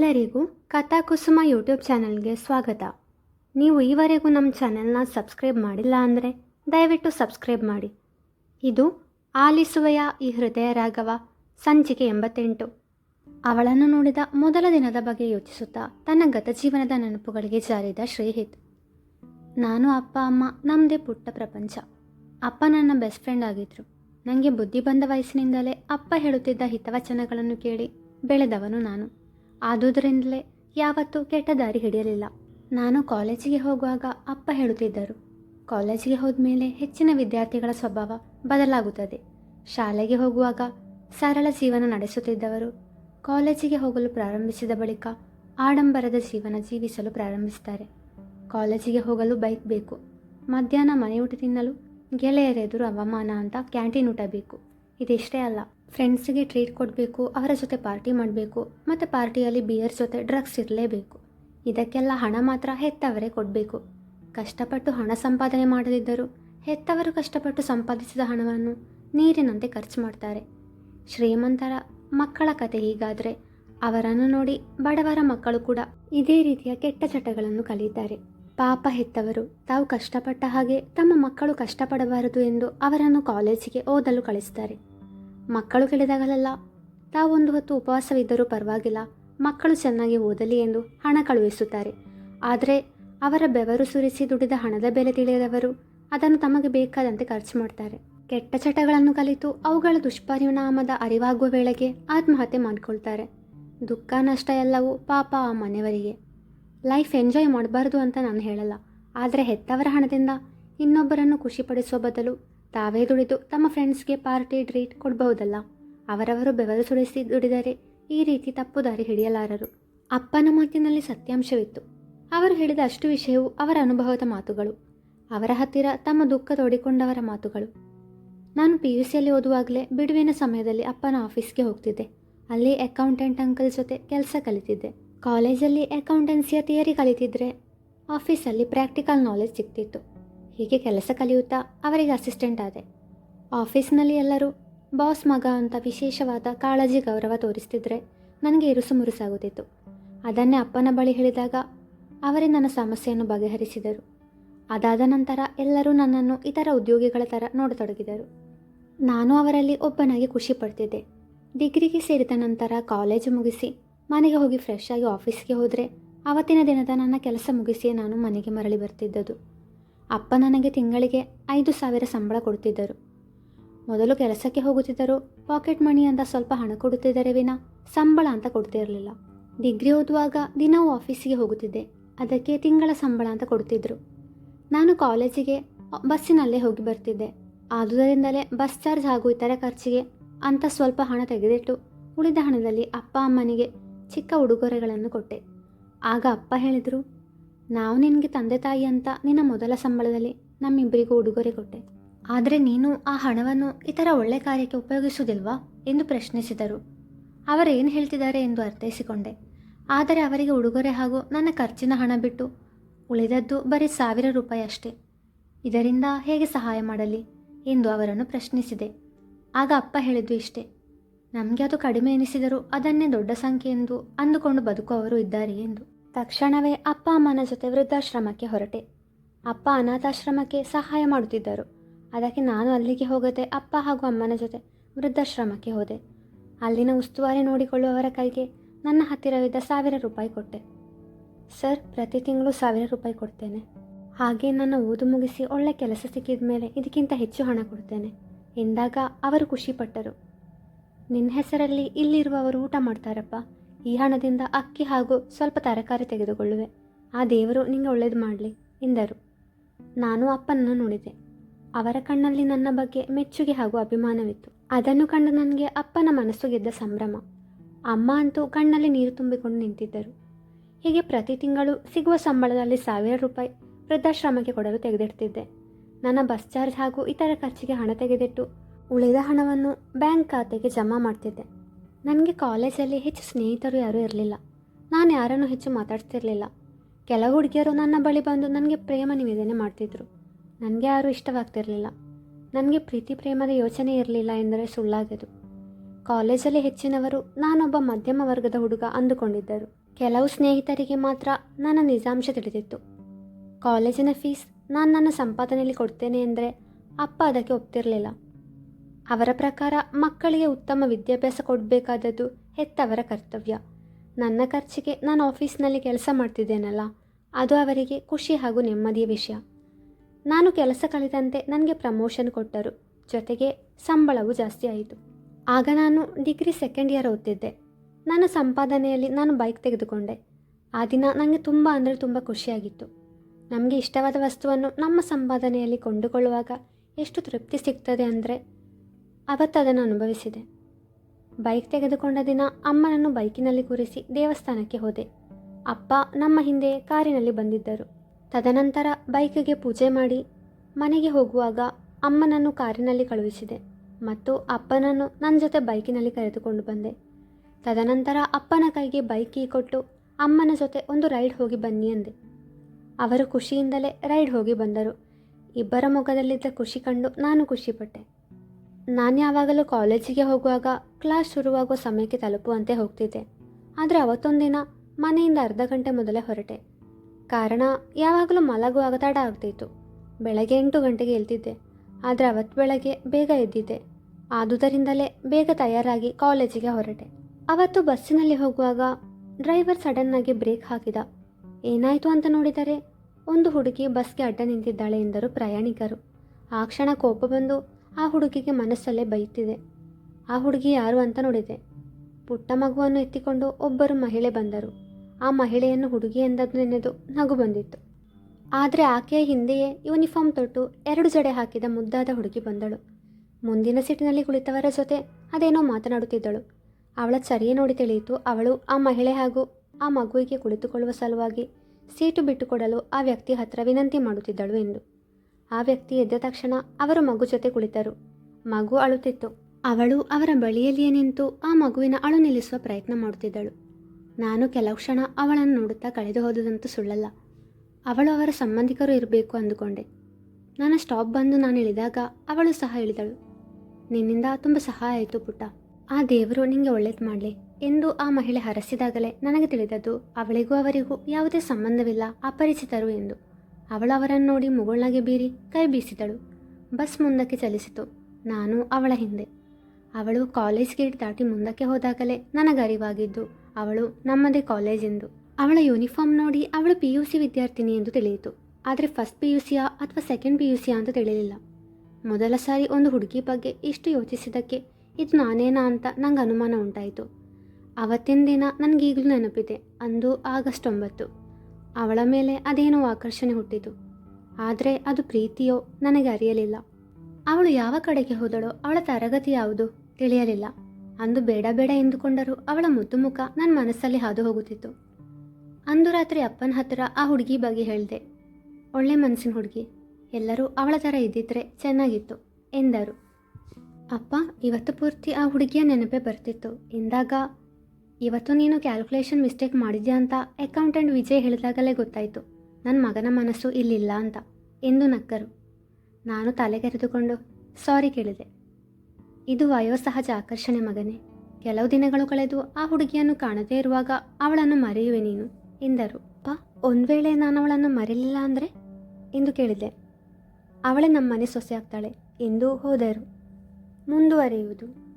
ಎಲ್ಲರಿಗೂ ಕಥಾಕುಸುಮ ಯೂಟ್ಯೂಬ್ ಚಾನಲ್ಗೆ ಸ್ವಾಗತ. ನೀವು ಈವರೆಗೂ ನಮ್ಮ ಚಾನೆಲ್ನ ಸಬ್ಸ್ಕ್ರೈಬ್ ಮಾಡಿಲ್ಲ ಅಂದರೆ ದಯವಿಟ್ಟು ಸಬ್ಸ್ಕ್ರೈಬ್ ಮಾಡಿ. ಇದು ಆಲಿಸುವೆಯ ಈ ಹೃದಯ ರಾಘವ, ಸಂಚಿಕೆ ಎಂಬತ್ತೆಂಟು. ಅವಳನ್ನು ನೋಡಿದ ಮೊದಲ ದಿನದ ಬಗ್ಗೆ ಯೋಚಿಸುತ್ತಾ ತನ್ನ ಗತಜೀವನದ ನೆನಪುಗಳಿಗೆ ಜಾರಿದ ಶ್ರೀಹಿತ್. ನಾನು ಅಪ್ಪ, ಅಮ್ಮ ನಮ್ಮದೇ ಪುಟ್ಟ ಪ್ರಪಂಚ. ಅಪ್ಪ ನನ್ನ ಬೆಸ್ಟ್ ಫ್ರೆಂಡ್ ಆಗಿದ್ರು. ನನಗೆ ಬುದ್ಧಿ ಬಂದ ವಯಸ್ಸಿನಿಂದಲೇ ಅಪ್ಪ ಹೇಳುತ್ತಿದ್ದ ಹಿತವಚನಗಳನ್ನು ಕೇಳಿ ಬೆಳೆದವನು ನಾನು. ಆದುದರಿಂದಲೇ ಯಾವತ್ತೂ ಕೆಟ್ಟ ದಾರಿ ಹಿಡಿಯಲಿಲ್ಲ. ನಾನು ಕಾಲೇಜಿಗೆ ಹೋಗುವಾಗ ಅಪ್ಪ ಹೇಳುತ್ತಿದ್ದರು, ಕಾಲೇಜಿಗೆ ಹೋದ್ಮೇಲೆ ಹೆಚ್ಚಿನ ವಿದ್ಯಾರ್ಥಿಗಳ ಸ್ವಭಾವ ಬದಲಾಗುತ್ತದೆ. ಶಾಲೆಗೆ ಹೋಗುವಾಗ ಸರಳ ಜೀವನ ನಡೆಸುತ್ತಿದ್ದವರು ಕಾಲೇಜಿಗೆ ಹೋಗಲು ಪ್ರಾರಂಭಿಸಿದ ಬಳಿಕ ಆಡಂಬರದ ಜೀವನ ಜೀವಿಸಲು ಪ್ರಾರಂಭಿಸುತ್ತಾರೆ. ಕಾಲೇಜಿಗೆ ಹೋಗಲು ಬೈಕ್ ಬೇಕು, ಮಧ್ಯಾಹ್ನ ಮನೆಯೂಟ ತಿನ್ನಲು ಗೆಳೆಯರೆದುರು ಅವಮಾನ ಅಂತ ಕ್ಯಾಂಟೀನ್ ಊಟ ಬೇಕು. ಇದಿಷ್ಟೇ ಅಲ್ಲ ಫ್ರೆಂಡ್ಸಿಗೆ ಟ್ರೀಟ್ ಕೊಡಬೇಕು, ಅವರ ಜೊತೆ ಪಾರ್ಟಿ ಮಾಡಬೇಕು, ಮತ್ತು ಪಾರ್ಟಿಯಲ್ಲಿ ಬಿಯರ್ ಜೊತೆ ಡ್ರಗ್ಸ್ ಇರಲೇಬೇಕು. ಇದಕ್ಕೆಲ್ಲ ಹಣ ಮಾತ್ರ ಹೆತ್ತವರೇ ಕೊಡಬೇಕು. ಕಷ್ಟಪಟ್ಟು ಹಣ ಸಂಪಾದನೆ ಮಾಡದಿದ್ದರೂ ಹೆತ್ತವರು ಕಷ್ಟಪಟ್ಟು ಸಂಪಾದಿಸಿದ ಹಣವನ್ನು ನೀರಿನಂತೆ ಖರ್ಚು ಮಾಡ್ತಾರೆ. ಶ್ರೀಮಂತರ ಮಕ್ಕಳ ಕತೆ ಹೀಗಾದರೆ ಅವರನ್ನು ನೋಡಿ ಬಡವರ ಮಕ್ಕಳು ಕೂಡ ಇದೇ ರೀತಿಯ ಕೆಟ್ಟ ಚಟಗಳನ್ನು ಕಲಿತಾರೆ. ಪಾಪ ಹೆತ್ತವರು ತಾವು ಕಷ್ಟಪಟ್ಟ ಹಾಗೆ ತಮ್ಮ ಮಕ್ಕಳು ಕಷ್ಟಪಡಬಾರದು ಎಂದು ಅವರನ್ನು ಕಾಲೇಜಿಗೆ ಓದಲು ಕಳಿಸ್ತಾರೆ. ಮಕ್ಕಳು ಕೇಳಿದಾಗಲೆಲ್ಲ ತಾವೊಂದು ಹೊತ್ತು ಉಪವಾಸವಿದ್ದರೂ ಪರವಾಗಿಲ್ಲ, ಮಕ್ಕಳು ಚೆನ್ನಾಗಿ ಓದಲಿ ಎಂದು ಹಣ ಕಳುಹಿಸುತ್ತಾರೆ. ಆದರೆ ಅವರ ಬೆವರು ಸುರಿಸಿ ದುಡಿದ ಹಣದ ಬೆಲೆ ತಿಳಿಯದವರು ಅದನ್ನು ತಮಗೆ ಬೇಕಾದಂತೆ ಖರ್ಚು ಮಾಡ್ತಾರೆ. ಕೆಟ್ಟ ಚಟಗಳನ್ನು ಕಲಿತು ಅವುಗಳ ದುಷ್ಪರಿಣಾಮದ ಅರಿವಾಗುವ ವೇಳೆಗೆ ಆತ್ಮಹತ್ಯೆ ಮಾಡಿಕೊಳ್ತಾರೆ. ದುಃಖ ನಷ್ಟ ಎಲ್ಲವೂ ಪಾಪ ಆ ಮನೆಯವರಿಗೆ. ಲೈಫ್ ಎಂಜಾಯ್ ಮಾಡಬಾರ್ದು ಅಂತ ನಾನು ಹೇಳಲ್ಲ, ಆದರೆ ಹೆತ್ತವರ ಹಣದಿಂದ ಇನ್ನೊಬ್ಬರನ್ನು ಖುಷಿಪಡಿಸುವ ಬದಲು ತಾವೇ ದುಡಿದು ತಮ್ಮ ಫ್ರೆಂಡ್ಸ್ಗೆ ಪಾರ್ಟಿ ಟ್ರೀಟ್ ಕೊಡಬಹುದಲ್ಲ? ಅವರವರು ಬೆವರು ಸುಡಿಸಿ ದುಡಿದರೆ ಈ ರೀತಿ ತಪ್ಪು ದಾರಿ ಹಿಡಿಯಲಾರರು. ಅಪ್ಪನ ಮಾತಿನಲ್ಲಿ ಸತ್ಯಾಂಶವಿತ್ತು. ಅವರು ಹೇಳಿದ ಅಷ್ಟು ವಿಷಯವು ಅವರ ಅನುಭವದ ಮಾತುಗಳು. ಅವರ ಹತ್ತಿರ ತಮ್ಮ ದುಃಖ ತೋಡಿಕೊಂಡವರ ಮಾತುಗಳು. ನಾನು ಪಿ ಯು ಸಿಯಲ್ಲಿ ಓದುವಾಗಲೇ ಬಿಡುವಿನ ಸಮಯದಲ್ಲಿ ಅಪ್ಪನ ಆಫೀಸ್ಗೆ ಹೋಗ್ತಿದ್ದೆ. ಅಲ್ಲಿ ಅಕೌಂಟೆಂಟ್ ಅಂಕಲ್ ಜೊತೆ ಕೆಲಸ ಕಲಿತಿದ್ದೆ. ಕಾಲೇಜಲ್ಲಿ ಅಕೌಂಟೆನ್ಸಿಯ ಥಿಯರಿ ಕಲಿತಿದ್ರೆ ಆಫೀಸಲ್ಲಿ ಪ್ರಾಕ್ಟಿಕಲ್ ನಾಲೆಜ್ ಸಿಗ್ತಿತ್ತು. ಹೀಗೆ ಕೆಲಸ ಕಲಿಯುತ್ತಾ ಅವರಿಗೆ ಅಸಿಸ್ಟೆಂಟ್ ಆದೆ. ಆಫೀಸ್ನಲ್ಲಿ ಎಲ್ಲರೂ, ಬಾಸ್ ಮಗ ಅಂತ ವಿಶೇಷವಾದ ಕಾಳಜಿ ಗೌರವ ತೋರಿಸ್ತಿದ್ರೆ ನನಗೆ ಇರುಸು ಮುರುಸಾಗುತ್ತಿತ್ತು. ಅದನ್ನೇ ಅಪ್ಪನ ಬಳಿ ಹೇಳಿದಾಗ ಅವರೇ ನನ್ನ ಸಮಸ್ಯೆಯನ್ನು ಬಗೆಹರಿಸಿದರು. ಅದಾದ ನಂತರ ಎಲ್ಲರೂ ನನ್ನನ್ನು ಇತರ ಉದ್ಯೋಗಿಗಳ ಥರ ನೋಡತೊಡಗಿದರು. ನಾನು ಅವರಲ್ಲಿ ಒಬ್ಬನಾಗಿ ಖುಷಿ ಪಡ್ತಿದ್ದೆ. ಡಿಗ್ರಿಗೆ ಸೇರಿದ ನಂತರ ಕಾಲೇಜು ಮುಗಿಸಿ ಮನೆಗೆ ಹೋಗಿ ಫ್ರೆಶ್ ಆಗಿ ಆಫೀಸ್ಗೆ ಹೋದರೆ ಆವತ್ತಿನ ದಿನದ ನನ್ನ ಕೆಲಸ ಮುಗಿಸಿ ನಾನು ಮನೆಗೆ ಮರಳಿ ಬರ್ತಿದ್ದದು. ಅಪ್ಪ ನನಗೆ ತಿಂಗಳಿಗೆ ಐದು ಸಾವಿರ ಸಂಬಳ ಕೊಡುತ್ತಿದ್ದರು ಮೊದಲು ಕೆಲಸಕ್ಕೆ ಹೋಗುತ್ತಿದ್ದರು ಪಾಕೆಟ್ ಮನಿ ಅಂತ ಸ್ವಲ್ಪ ಹಣ ಕೊಡುತ್ತಿದ್ದರೆ ವಿನ ಸಂಬಳ ಅಂತ ಕೊಡ್ತಿರಲಿಲ್ಲ. ಡಿಗ್ರಿ ಓದುವಾಗ ದಿನವೂ ಆಫೀಸಿಗೆ ಹೋಗುತ್ತಿದ್ದೆ. ಅದಕ್ಕೆ ತಿಂಗಳ ಸಂಬಳ ಅಂತ ಕೊಡ್ತಿದ್ರು. ನಾನು ಕಾಲೇಜಿಗೆ ಬಸ್ಸಿನಲ್ಲೇ ಹೋಗಿ ಬರ್ತಿದ್ದೆ. ಆದುದರಿಂದಲೇ ಬಸ್ ಚಾರ್ಜ್ ಹಾಗೂ ಇತರ ಖರ್ಚಿಗೆ ಅಂತ ಸ್ವಲ್ಪ ಹಣ ತೆಗೆದಿಟ್ಟು ಉಳಿದ ಹಣದಲ್ಲಿ ಅಪ್ಪ ಅಮ್ಮನಿಗೆ ಚಿಕ್ಕ ಉಡುಗೊರೆಗಳನ್ನು ಕೊಟ್ಟೆ. ಆಗ ಅಪ್ಪ ಹೇಳಿದರು ನಾವು ನಿನಗೆ ತಂದೆ ತಾಯಿ ಅಂತ ನಿನ್ನ ಮೊದಲ ಸಂಬಳದಲ್ಲಿ ನಮ್ಮಿಬ್ಬರಿಗೂ ಉಡುಗೊರೆ ಕೊಟ್ಟೆ. ಆದರೆ ನೀನು ಆ ಹಣವನ್ನು ಇತರ ಒಳ್ಳೆ ಕಾರ್ಯಕ್ಕೆ ಉಪಯೋಗಿಸುವುದಿಲ್ವಾ ಎಂದು ಪ್ರಶ್ನಿಸಿದರು. ಅವರೇನು ಹೇಳ್ತಿದ್ದಾರೆ ಎಂದು ಅರ್ಥೈಸಿಕೊಂಡೆ. ಆದರೆ ಅವರಿಗೆ ಉಡುಗೊರೆ ಹಾಗೂ ನನ್ನ ಖರ್ಚಿನ ಹಣ ಬಿಟ್ಟು ಉಳಿದದ್ದು ಬರೀ ಸಾವಿರ ರೂಪಾಯಿ ಅಷ್ಟೇ. ಇದರಿಂದ ಹೇಗೆ ಸಹಾಯ ಮಾಡಲಿ ಎಂದು ಅವರನ್ನು ಪ್ರಶ್ನಿಸಿದೆ. ಆಗ ಅಪ್ಪ ಹೇಳಿದ್ದು ಇಷ್ಟೇ. ನಮಗೆ ಅದು ಕಡಿಮೆ ಎನಿಸಿದರೂ ಅದನ್ನೇ ದೊಡ್ಡ ಸಂಖ್ಯೆ ಎಂದು ಅಂದುಕೊಂಡು ಬದುಕುವವರು ಇದ್ದಾರೆ ಎಂದು. ತಕ್ಷಣವೇ ಅಪ್ಪ ಅಮ್ಮನ ಜೊತೆ ವೃದ್ಧಾಶ್ರಮಕ್ಕೆ ಹೊರಟೆ. ಅಪ್ಪ ಅನಾಥಾಶ್ರಮಕ್ಕೆ ಸಹಾಯ ಮಾಡುತ್ತಿದ್ದರು. ಅದಕ್ಕೆ ನಾನು ಅಲ್ಲಿಗೆ ಹೋಗದೆ ಅಪ್ಪ ಹಾಗೂ ಅಮ್ಮನ ಜೊತೆ ವೃದ್ಧಾಶ್ರಮಕ್ಕೆ ಹೋದೆ. ಅಲ್ಲಿನ ಉಸ್ತುವಾರಿ ನೋಡಿಕೊಳ್ಳುವವರ ಕೈಗೆ ನನ್ನ ಹತ್ತಿರವಿದ್ದ ಸಾವಿರ ರೂಪಾಯಿ ಕೊಟ್ಟೆ. ಸರ್, ಪ್ರತಿ ತಿಂಗಳು ಸಾವಿರ ರೂಪಾಯಿ ಕೊಡ್ತೇನೆ. ಹಾಗೆ ನನ್ನ ಓದು ಮುಗಿಸಿ ಒಳ್ಳೆ ಕೆಲಸ ಸಿಕ್ಕಿದ ಮೇಲೆ ಇದಕ್ಕಿಂತ ಹೆಚ್ಚು ಹಣ ಕೊಡ್ತೇನೆ, ಎಂದಾಗ ಅವರು ಖುಷಿಪಟ್ಟರು. ನಿನ್ನ ಹೆಸರಲ್ಲಿ ಇಲ್ಲಿರುವವರು ಊಟ ಮಾಡ್ತಾರಪ್ಪ. ಈ ಹಣದಿಂದ ಅಕ್ಕಿ ಹಾಗೂ ಸ್ವಲ್ಪ ತರಕಾರಿ ತೆಗೆದುಕೊಳ್ಳುವೆ. ಆ ದೇವರು ನಿಂಗೆ ಒಳ್ಳೇದು ಮಾಡಲಿ, ಎಂದರು. ನಾನು ಅಪ್ಪನನ್ನು ನೋಡಿದೆ. ಅವರ ಕಣ್ಣಲ್ಲಿ ನನ್ನ ಬಗ್ಗೆ ಮೆಚ್ಚುಗೆ ಹಾಗೂ ಅಭಿಮಾನವಿತ್ತು. ಅದನ್ನು ಕಂಡು ನನಗೆ ಅಪ್ಪನ ಮನಸ್ಸು ಗೆದ್ದ ಸಂಭ್ರಮ. ಅಮ್ಮ ಅಂತೂ ಕಣ್ಣಲ್ಲಿ ನೀರು ತುಂಬಿಕೊಂಡು ನಿಂತಿದ್ದರು. ಹೀಗೆ ಪ್ರತಿ ತಿಂಗಳು ಸಿಗುವ ಸಂಬಳದಲ್ಲಿ ಸಾವಿರ ರೂಪಾಯಿ ವೃದ್ಧಾಶ್ರಮಕ್ಕೆ ಕೊಡಲು ತೆಗೆದಿಡ್ತಿದ್ದೆ. ನನ್ನ ಬಸ್ ಚಾರ್ಜ್ ಹಾಗೂ ಇತರ ಖರ್ಚಿಗೆ ಹಣ ತೆಗೆದಿಟ್ಟು ಉಳಿದ ಹಣವನ್ನು ಬ್ಯಾಂಕ್ ಖಾತೆಗೆ ಜಮಾ ಮಾಡ್ತಿದ್ದೆ. ನನಗೆ ಕಾಲೇಜಲ್ಲಿ ಹೆಚ್ಚು ಸ್ನೇಹಿತರು ಯಾರೂ ಇರಲಿಲ್ಲ. ನಾನು ಯಾರನ್ನು ಹೆಚ್ಚು ಮಾತಾಡ್ತಿರಲಿಲ್ಲ. ಕೆಲವು ಹುಡುಗಿಯರು ನನ್ನ ಬಳಿ ಬಂದು ನನಗೆ ಪ್ರೇಮ ನಿವೇದನೆ ಮಾಡ್ತಿದ್ರು. ನನಗೆ ಯಾರೂ ಇಷ್ಟವಾಗ್ತಿರಲಿಲ್ಲ. ನನಗೆ ಪ್ರೀತಿ ಪ್ರೇಮದ ಯೋಚನೆ ಇರಲಿಲ್ಲ ಎಂದರೆ ಸುಳ್ಳಾಗದು ಕಾಲೇಜಲ್ಲಿ ಹೆಚ್ಚಿನವರು ನಾನೊಬ್ಬ ಮಧ್ಯಮ ವರ್ಗದ ಹುಡುಗ ಅಂದುಕೊಂಡಿದ್ದರು. ಕೆಲವು ಸ್ನೇಹಿತರಿಗೆ ಮಾತ್ರ ನನ್ನ ನಿಜಾಂಶ ತಿಳಿದಿತ್ತು. ಕಾಲೇಜಿನ ಫೀಸ್ ನಾನು ನನ್ನ ಸಂಪಾದನೆಯಲ್ಲಿ ಕೊಡ್ತೇನೆ ಅಂದರೆ ಅಪ್ಪ ಅದಕ್ಕೆ ಒಪ್ತಿರಲಿಲ್ಲ. ಅವರ ಪ್ರಕಾರ ಮಕ್ಕಳಿಗೆ ಉತ್ತಮ ವಿದ್ಯಾಭ್ಯಾಸ ಕೊಡಬೇಕಾದದ್ದು ಹೆತ್ತವರ ಕರ್ತವ್ಯ. ನನ್ನ ಖರ್ಚಿಗೆ ನಾನು ಆಫೀಸ್ನಲ್ಲಿ ಕೆಲಸ ಮಾಡ್ತಿದ್ದೇನಲ್ಲ, ಅದು ಅವರಿಗೆ ಖುಷಿ ಹಾಗೂ ನೆಮ್ಮದಿಯ ವಿಷಯ. ನಾನು ಕೆಲಸ ಕಲಿತಂತೆ ನನಗೆ ಪ್ರಮೋಷನ್ ಕೊಟ್ಟರು, ಜೊತೆಗೆ ಸಂಬಳವೂ ಜಾಸ್ತಿ ಆಯಿತು. ಆಗ ನಾನು ಡಿಗ್ರಿ ಸೆಕೆಂಡ್ ಇಯರ್ ಓದ್ತಿದ್ದೆ. ನನ್ನ ಸಂಪಾದನೆಯಲ್ಲಿ ನಾನು ಬೈಕ್ ತೆಗೆದುಕೊಂಡೆ. ಆ ದಿನ ನನಗೆ ತುಂಬ ಅಂದರೆ ತುಂಬ ಖುಷಿಯಾಗಿತ್ತು. ನಮಗೆ ಇಷ್ಟವಾದ ವಸ್ತುವನ್ನು ನಮ್ಮ ಸಂಪಾದನೆಯಲ್ಲಿ ಕೊಂಡುಕೊಳ್ಳುವಾಗ ಎಷ್ಟು ತೃಪ್ತಿ ಸಿಗ್ತದೆ ಅಂದರೆ ಅವತ್ತು ಅದನ್ನು ಅನುಭವಿಸಿದೆ. ಬೈಕ್ ತೆಗೆದುಕೊಂಡ ದಿನ ಅಮ್ಮನನ್ನು ಬೈಕಿನಲ್ಲಿ ಕೂರಿಸಿ ದೇವಸ್ಥಾನಕ್ಕೆ ಹೋದೆ. ಅಪ್ಪ ನಮ್ಮ ಹಿಂದೆ ಕಾರಿನಲ್ಲಿ ಬಂದಿದ್ದರು. ತದನಂತರ ಬೈಕಿಗೆ ಪೂಜೆ ಮಾಡಿ ಮನೆಗೆ ಹೋಗುವಾಗ ಅಮ್ಮನನ್ನು ಕಾರಿನಲ್ಲಿ ಕಳುಹಿಸಿದೆ ಮತ್ತು ಅಪ್ಪನನ್ನು ನನ್ನ ಜೊತೆ ಬೈಕಿನಲ್ಲಿ ಕರೆದುಕೊಂಡು ಬಂದೆ. ತದನಂತರ ಅಪ್ಪನ ಕೈಗೆ ಬೈಕ್ ಕೀ ಕೊಟ್ಟು ಅಮ್ಮನ ಜೊತೆ ಒಂದು ರೈಡ್ ಹೋಗಿ ಬನ್ನಿ ಅಂದೆ. ಅವರು ಖುಷಿಯಿಂದಲೇ ರೈಡ್ ಹೋಗಿ ಬಂದರು. ಇಬ್ಬರ ಮುಖದಲ್ಲಿದ್ದ ಖುಷಿ ಕಂಡು ನಾನು ಖುಷಿಪಟ್ಟೆ. ನಾನು ಯಾವಾಗಲೂ ಕಾಲೇಜಿಗೆ ಹೋಗುವಾಗ ಕ್ಲಾಸ್ ಶುರುವಾಗುವ ಸಮಯಕ್ಕೆ ತಲುಪುವಂತೆ ಹೋಗ್ತಿದ್ದೆ. ಆದರೆ ಅವತ್ತೊಂದಿನ ಮನೆಯಿಂದ ಅರ್ಧ ಗಂಟೆ ಮೊದಲೇ ಹೊರಟೆ. ಕಾರಣ ಯಾವಾಗಲೂ ಮಲಗುವಾಗ ತಡ ಆಗ್ತಿತ್ತು. ಬೆಳಗ್ಗೆ ಎಂಟು ಗಂಟೆಗೆ ಎಲ್ತಿದ್ದೆ. ಆದರೆ ಅವತ್ತು ಬೆಳಗ್ಗೆ ಬೇಗ ಎದ್ದಿದ್ದೆ. ಆದುದರಿಂದಲೇ ಬೇಗ ತಯಾರಾಗಿ ಕಾಲೇಜಿಗೆ ಹೊರಟೆ. ಅವತ್ತು ಬಸ್ಸಿನಲ್ಲಿ ಹೋಗುವಾಗ ಡ್ರೈವರ್ ಸಡನ್ನಾಗಿ ಬ್ರೇಕ್ ಹಾಕಿದ. ಏನಾಯಿತು ಅಂತ ನೋಡಿದರೆ, ಒಂದು ಹುಡುಗಿ ಬಸ್ಗೆ ಅಡ್ಡ ನಿಂತಿದ್ದಾಳೆ ಎಂದರು ಪ್ರಯಾಣಿಕರು. ಆ ಕ್ಷಣ ಕೋಪ ಬಂದು ಆ ಹುಡುಗಿಗೆ ಮನಸ್ಸಲ್ಲೇ ಬೈತಿದೆ. ಆ ಹುಡುಗಿ ಯಾರು ಅಂತ ನೋಡಿದೆ. ಪುಟ್ಟ ಮಗುವನ್ನು ಎತ್ತಿಕೊಂಡು ಒಬ್ಬರು ಮಹಿಳೆ ಬಂದರು. ಆ ಮಹಿಳೆಯನ್ನು ಹುಡುಗಿ ಎಂದದ್ದು ನೆನೆದು ನಗು ಬಂದಿತ್ತು. ಆದರೆ ಆಕೆಯ ಹಿಂದೆಯೇ ಯೂನಿಫಾರ್ಮ್ ತೊಟ್ಟು ಎರಡು ಜಡೆ ಹಾಕಿದ ಮುದ್ದಾದ ಹುಡುಗಿ ಬಂದಳು. ಮುಂದಿನ ಸೀಟಿನಲ್ಲಿ ಕುಳಿತವರ ಜೊತೆ ಅದೇನೋ ಮಾತನಾಡುತ್ತಿದ್ದಳು. ಅವಳ ಚರಿಯೇ ನೋಡಿ ತಿಳಿಯಿತು. ಅವಳು ಆ ಮಹಿಳೆ ಹಾಗೂ ಆ ಮಗುವಿಗೆ ಕುಳಿತುಕೊಳ್ಳುವ ಸಲುವಾಗಿ ಸೀಟು ಬಿಟ್ಟುಕೊಡಲು ಆ ವ್ಯಕ್ತಿ ಹತ್ರ ವಿನಂತಿ ಮಾಡುತ್ತಿದ್ದಳು ಎಂದು. ಆ ವ್ಯಕ್ತಿ ಎದ್ದ ತಕ್ಷಣ ಅವರು ಮಗು ಜೊತೆ ಕುಳಿತರು. ಮಗು ಅಳುತ್ತಿತ್ತು. ಅವಳು ಅವರ ಬಳಿಯಲ್ಲಿಯೇ ನಿಂತು ಆ ಮಗುವಿನ ಅಳು ನಿಲ್ಲಿಸುವ ಪ್ರಯತ್ನ ಮಾಡುತ್ತಿದ್ದಳು. ನಾನು ಕೆಲವು ಕ್ಷಣ ಅವಳನ್ನು ನೋಡುತ್ತಾ ಕಳೆದು ಹೋದುದಂತೂ ಸುಳ್ಳಲ್ಲ. ಅವಳು ಅವರ ಸಂಬಂಧಿಕರು ಇರಬೇಕು ಅಂದುಕೊಂಡೆ. ನನ್ನ ಸ್ಟಾಪ್ ಬಂದು ನಾನು ಇಳಿದಾಗ ಅವಳು ಸಹ ಇಳಿದಳು. ನಿನ್ನಿಂದ ತುಂಬ ಸಹಾಯ ಆಯಿತು ಪುಟ್ಟ. ಆ ದೇವರು ನಿಂಗೆ ಒಳ್ಳೇದು ಮಾಡಲಿ ಎಂದು ಆ ಮಹಿಳೆ ಹರಸಿದಾಗಲೇ ನನಗೆ ತಿಳಿದದ್ದು ಅವಳಿಗೂ ಅವರಿಗೂ ಯಾವುದೇ ಸಂಬಂಧವಿಲ್ಲ ಅಪರಿಚಿತರು ಎಂದು. ಅವಳು ಅವರನ್ನು ನೋಡಿ ಮುಗುಳ್ನಾಗೆ ಬೀರಿ ಕೈ ಬೀಸಿದಳು. ಬಸ್ ಮುಂದಕ್ಕೆ ಚಲಿಸಿತು. ನಾನು ಅವಳ ಹಿಂದೆ. ಅವಳು ಕಾಲೇಜ್ ಗೇಟ್ ದಾಟಿ ಮುಂದಕ್ಕೆ ಹೋದಾಗಲೇ ನನಗರಿವಾಗಿದ್ದು ಅವಳು ನಮ್ಮದೇ ಕಾಲೇಜ್ ಎಂದು. ಅವಳ ಯೂನಿಫಾರ್ಮ್ ನೋಡಿ ಅವಳು ಪಿ ಯು ಸಿ ವಿದ್ಯಾರ್ಥಿನಿ ಎಂದು ತಿಳಿಯಿತು. ಆದರೆ ಫಸ್ಟ್ ಪಿ ಯು ಸಿಯಾ ಅಥವಾ ಸೆಕೆಂಡ್ ಪಿ ಯು ಸಿಯಾ ಅಂತ ತಿಳಿಯಲಿಲ್ಲ ಮೊದಲ ಸಾರಿ ಒಂದು ಹುಡುಗಿ ಬಗ್ಗೆ ಇಷ್ಟು ಯೋಚಿಸಿದ್ದಕ್ಕೆ ಇದು ನಾನೇನಾ ಅಂತ ನಂಗೆ ಅನುಮಾನ ಉಂಟಾಯಿತು. ಅವತ್ತಿನ ದಿನ ನನಗೀಗಲೂ ನೆನಪಿದೆ. ಅಂದು ಆಗಸ್ಟ್ ಒಂಬತ್ತು. ಅವಳ ಮೇಲೆ ಅದೇನೋ ಆಕರ್ಷಣೆ ಹುಟ್ಟಿತು. ಆದರೆ ಅದು ಪ್ರೀತಿಯೋ ನನಗೆ ಅರಿಯಲಿಲ್ಲ. ಅವಳು ಯಾವ ಕಡೆಗೆ ಹೋದಳೋ ಅವಳ ತರಗತಿ ಯಾವುದು ತಿಳಿಯಲಿಲ್ಲ. ಅಂದು ಬೇಡ ಬೇಡ ಎಂದುಕೊಂಡರೂ ಅವಳ ಮುದ್ದು ಮುಖ ನನ್ನ ಮನಸ್ಸಲ್ಲಿ ಹಾದು ಹೋಗುತ್ತಿತ್ತು. ಅಂದು ರಾತ್ರಿ ಅಪ್ಪನ ಹತ್ತಿರ ಆ ಹುಡುಗಿ ಬಗ್ಗೆ ಹೇಳಿದೆ. ಒಳ್ಳೆ ಮನಸ್ಸಿನ ಹುಡುಗಿ. ಎಲ್ಲರೂ ಅವಳ ಥರ ಇದ್ದಿದ್ರೆ ಚೆನ್ನಾಗಿತ್ತು ಎಂದರು. ಅಪ್ಪ, ಇವತ್ತು ಪೂರ್ತಿ ಆ ಹುಡುಗಿಯ ನೆನಪೇ ಬರ್ತಿತ್ತು. ಎಂದಾಗ ಇವತ್ತು ನೀನು ಕ್ಯಾಲ್ಕುಲೇಷನ್ ಮಿಸ್ಟೇಕ್ ಮಾಡಿದ್ಯಾ ಅಂತ ಅಕೌಂಟೆಂಟ್ ವಿಜಯ್ ಹೇಳಿದಾಗಲೇ ಗೊತ್ತಾಯಿತು. ನನ್ನ ಮಗನ ಮನಸ್ಸು ಇಲ್ಲಿಲ್ಲ ಅಂತ. ಎಂದು ನಕ್ಕರು. ನಾನು ತಲೆಗೆರೆದುಕೊಂಡು ಸಾರಿ, ಕೇಳಿದೆ. ಇದು ವಯೋಸಹಜ ಆಕರ್ಷಣೆ ಮಗನೇ. ಕೆಲವು ದಿನಗಳು ಕಳೆದು ಆ ಹುಡುಗಿಯನ್ನು ಕಾಣದೇ ಇರುವಾಗ ಅವಳನ್ನು ಮರೆಯುವೆ ನೀನು, ಎಂದರು. ಪ ಒಂದು ವೇಳೆ ನಾನು ಅವಳನ್ನು ಮರೆಯಲಿಲ್ಲ ಅಂದರೆ? ಎಂದು ಕೇಳಿದೆ. ಅವಳೇ ನಮ್ಮ ಮನೆ ಸೊಸೆ ಆಗ್ತಾಳೆ ಎಂದು ಹೋದರು. ಮುಂದುವರಿಯುವುದು.